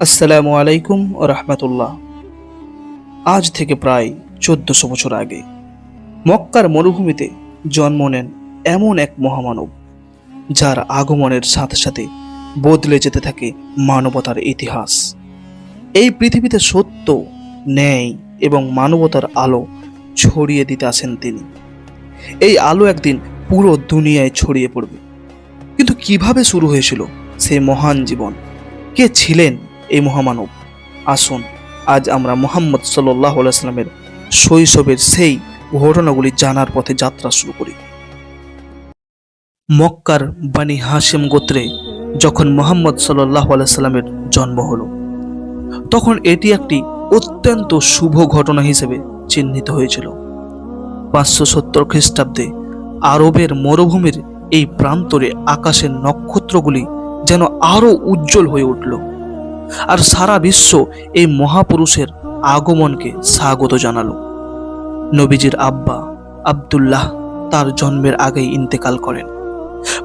আসসালামু আলাইকুম ও রহমতুল্লাহ। আজ থেকে প্রায় চোদ্দশো বছর আগে মক্কার মরুভূমিতে জন্ম নেন এমন এক মহামানব, যার আগমনের সাথে সাথে বদলে যেতে থাকে মানবতার ইতিহাস। এই পৃথিবীতে সত্য, ন্যায় এবং মানবতার আলো ছড়িয়ে দিতে আসেন তিনি। এই আলো একদিন পুরো দুনিয়ায় ছড়িয়ে পড়বে। কিন্তু কীভাবে শুরু হয়েছিল সেই মহান জীবন? কে ছিলেন এই মহামানব, আসুন, আজ আমরা মোহাম্মদ সাল্লাহ শৈশবের সেই ঘটনাগুলি জানার পথে যাত্রা শুরু করি। মক্কার বানি হাসিম গোত্রে যখন মোহাম্মদ সাল্লাহ আলাইস্লামের জন্ম হল, তখন এটি একটি অত্যন্ত শুভ ঘটনা হিসেবে চিহ্নিত হয়েছিল। পাঁচশো সত্তর খ্রিস্টাব্দে আরবের মরুভূমির এই প্রান্তরে আকাশের নক্ষত্রগুলি যেন আরও উজ্জ্বল হয়ে উঠল। আর সারা বিশ্ব এই মহাপুরুষের আগমনকে স্বাগত জানালো। নবীজির আব্বা আব্দুল্লাহ তার জন্মের আগেই ইন্তেকাল করেন।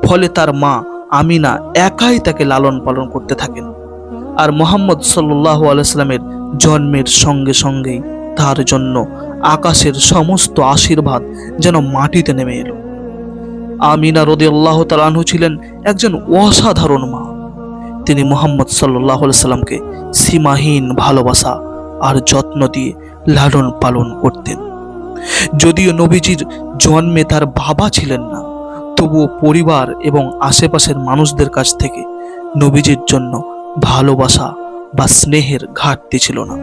ফলে তার মা আমিনা একাই তাকে লালন পালন করতে থাকেন। আর মোহাম্মদ সাল্লাহ আলাইস্লামের জন্মের সঙ্গে সঙ্গেই তার জন্য আকাশের সমস্ত আশীর্বাদ যেন মাটিতে নেমে এলো। আমিনা রদি আল্লাহ তালাহু ছিলেন একজন অসাধারণ মা। তিনি মোহাম্মদ সাল্লাহ সাল্লামকে সীমাহীন ভালোবাসা আর যত্ন দিয়ে লালন পালন করতেন। যদিও নবীজির জন্মে তার বাবা ছিলেন না, তবুও পরিবার এবং আশেপাশের মানুষদের কাছ থেকে নবীজির জন্য ভালোবাসা বা স্নেহের ঘাটতি ছিল না।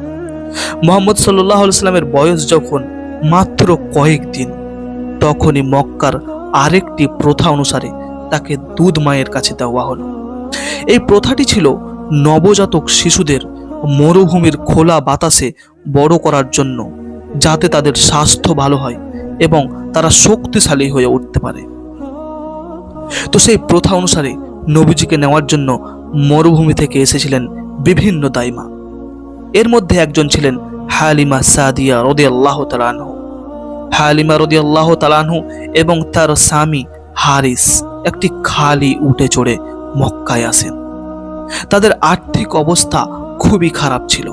মোহাম্মদ সাল্লাহ সাল্লামের বয়স যখন মাত্র কয়েকদিন তখনই মক্কার আরেকটি প্রথা অনুসারে তাকে দুধ মায়ের কাছে দেওয়া হলো। এই প্রথাটি ছিল নবজাতক শিশুদের মরুভূমির খোলা বাতাসে বড় করার জন্য, যাতে তাদের স্বাস্থ্য ভালো হয় এবং তারা শক্তিশালী হয়ে উঠতে পারে। তো সেই প্রথা অনুসারে নবীজিকে নেওয়ার জন্য মরুভূমি থেকে এসেছিলেন বিভিন্ন দাইমা। এর মধ্যে একজন ছিলেন হালিমা সাদিয়া রদি আল্লাহ তালানহু হালিমা রদি আল্লাহ তালানহু এবং তার স্বামী হারিস একটি খালি উঠে চড়ে মক্কায় আসেন। তাদের আর্থিক অবস্থা খুবই খারাপ ছিল।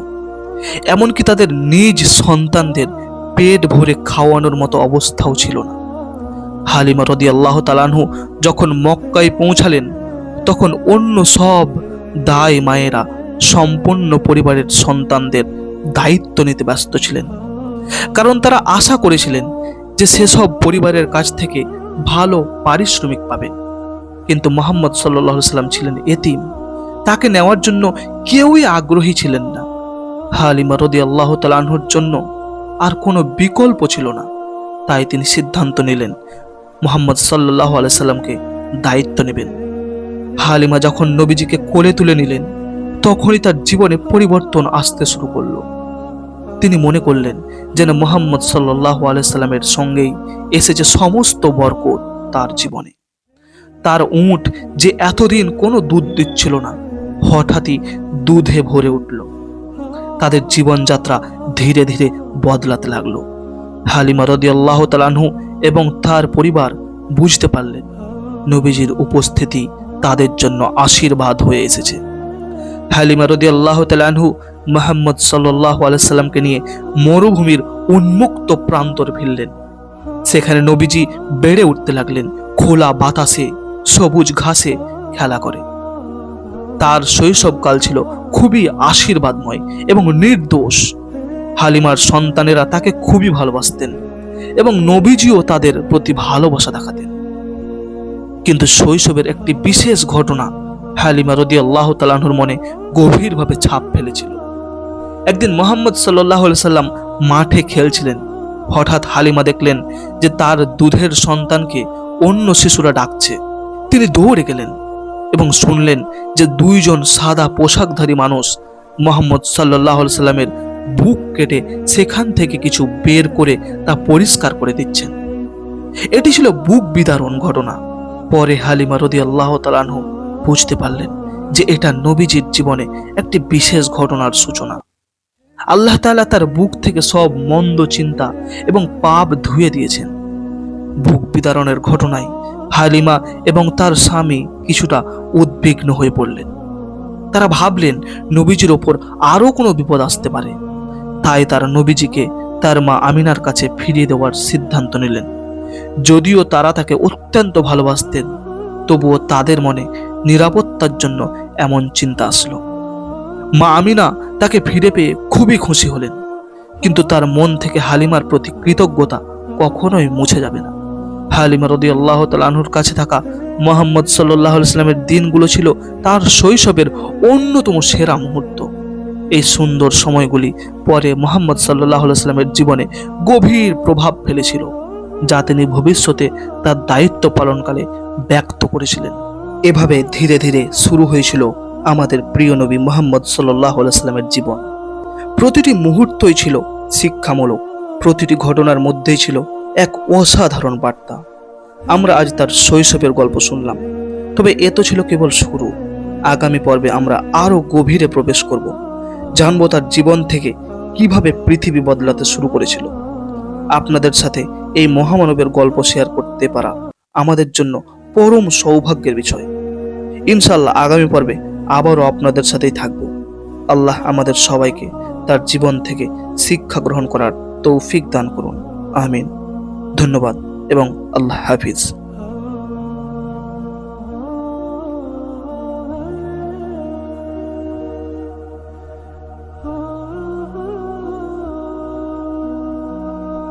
এমনকি তাদের নিজ সন্তানদের পেট ভরে খাওয়ানোর মতো অবস্থাও ছিল না। হালিমা রদি আল্লাহ তালানহু যখন মক্কায় পৌঁছালেন, তখন অন্য সব দায় মায়েরা সম্পূর্ণ পরিবারের সন্তানদের দায়িত্ব নিতে ব্যস্ত ছিলেন। কারণ তারা আশা করেছিলেন যে সেসব পরিবারের কাছ থেকে ভালো পারিশ্রমিক পাবেন কিন্তু মোহাম্মদ সাল্লাহ সাল্লাম ছিলেন এতিম। তাকে নেওয়ার জন্য কেউই আগ্রহী ছিলেন না। হালিমা রদি আল্লাহ তালাহুর জন্য আর কোনো বিকল্প ছিল না। তাই তিনি সিদ্ধান্ত নিলেন, মোহাম্মদ সাল্লাহ আলাইসাল্লামকে দায়িত্ব নেবেন। হালিমা যখন নবীজিকে কোলে তুলে নিলেন, তখনই তার জীবনে পরিবর্তন আসতে শুরু করল। তিনি মনে করলেন যেন মোহাম্মদ সাল্লাহ আলাইসাল্লামের সঙ্গেই এসেছে সমস্ত বরকত তার জীবনে। তার উঁট যে এতদিন কোনো দুধ দিচ্ছিল না হঠাৎই দুধে ভরে উঠল। তাদের জীবনযাত্রা ধীরে ধীরে বদলাতে লাগল। হালিমা রদি আল্লাহ তালানহু এবং তার পরিবার বুঝতে পারলেন, নবীজির উপস্থিতি তাদের জন্য আশীর্বাদ হয়ে এসেছে। হালিমা রদি আল্লাহ তালানহু মোহাম্মদ সাল্লাহ আলাইসাল্লামকে নিয়ে মরুভূমির উন্মুক্ত প্রান্তর ফিরলেন। সেখানে নবীজি বেড়ে উঠতে লাগলেন, খোলা বাতাসে, সবুজ ঘাসে খেলা করে। তার শৈশবকাল ছিল খুবই আশীর্বাদময় এবং নির্দোষ। হালিমার সন্তানেরা তাকে খুবই ভালোবাসতেন এবং নবীজিও তাদের প্রতি ভালোবাসা দেখাতেন। কিন্তু শৈশবের একটি বিশেষ ঘটনা হালিমা রদি আল্লাহ তালাহুর মনে গভীরভাবে ছাপ ফেলেছিল। একদিন মোহাম্মদ সাল্লাহ সাল্লাম মাঠে খেলছিলেন। হঠাৎ হালিমা দেখলেন যে তার দুধের সন্তানকে অন্য শিশুরা ডাকছে। তিনি দৌড়ে গেলেন। এবং শুনলেন যে দুইজন সাদা পোশাকধারী মানুষ মোহাম্মদ সাল্লাহ সাল্লামের বুক কেটে সেখান থেকে কিছু বের করে তা পরিষ্কার করে দিচ্ছেন। এটি ছিল বুক বিদারণ ঘটনা। পরে হালিমা রদি আল্লাহ তালানহু বুঝতে পারলেন যে এটা নবীজির জীবনে একটি বিশেষ ঘটনার সূচনা। আল্লাহ তাআলা তার বুক থেকে সব মন্দ চিন্তা এবং পাপ ধুয়ে দিয়েছেন। বুক বিদারণের ঘটনায় হালিমা এবং তার স্বামী কিছুটা উদ্বিগ্ন হয়ে পড়লেন। তারা ভাবলেন, নবীজির ওপর আরও কোনো বিপদ আসতে পারে। তাই তারা নবীজিকে তার মা আমিনার কাছে ফিরিয়ে দেওয়ার সিদ্ধান্ত নিলেন। যদিও তারা তাকে অত্যন্ত ভালোবাসতেন, তবুও তাদের মনে নিরাপত্তার জন্য এমন চিন্তা আসলো। মা আমিনা তাকে ফিরে পেয়ে খুবই খুশি হলেন, কিন্তু তার মন থেকে হালিমার প্রতি কৃতজ্ঞতা কখনোই মুছে যাবে না। হালিমা রদি আল্লাহ তালাহুর কাছে থাকা মোহাম্মদ সাল্লাহ ইসলামের দিনগুলো ছিল তার শৈশবের অন্যতম সেরা মুহূর্ত। এই সুন্দর সময়গুলি পরে মোহাম্মদ সাল্লাহ ইসলামের জীবনে গভীর প্রভাব ফেলেছিল, যা তিনি ভবিষ্যতে তার দায়িত্ব পালনকালে ব্যক্ত করেছিলেন। এভাবে ধীরে ধীরে শুরু হয়েছিল আমাদের প্রিয় নবী মোহাম্মদ সাল্লাহ ইসলামের জীবন। প্রতিটি মুহূর্তই ছিল শিক্ষামূলক, প্রতিটি ঘটনার মধ্যেই ছিল এক অসাধারণ বার্তা। আমরা আজ তার শৈশবের গল্প শুনলাম। তবে এ তো ছিল কেবল শুরু। আগামী পর্বে আমরা আরও গভীরে প্রবেশ করব। জানব তার জীবন থেকে কীভাবে পৃথিবী বদলাতে শুরু করেছিল। আপনাদের সাথে এই মহামানবের গল্প শেয়ার করতে পারা আমাদের জন্য পরম সৌভাগ্যের বিষয়। ইনশাল্লাহ আগামী পর্বে আবারও আপনাদের সাথেই থাকব। আল্লাহ আমাদের সবাইকে তার জীবন থেকে শিক্ষা গ্রহণ করার তৌফিক দান করুন। আমিন। ধন্যবাদ এবং আল্লাহ হাফিজ।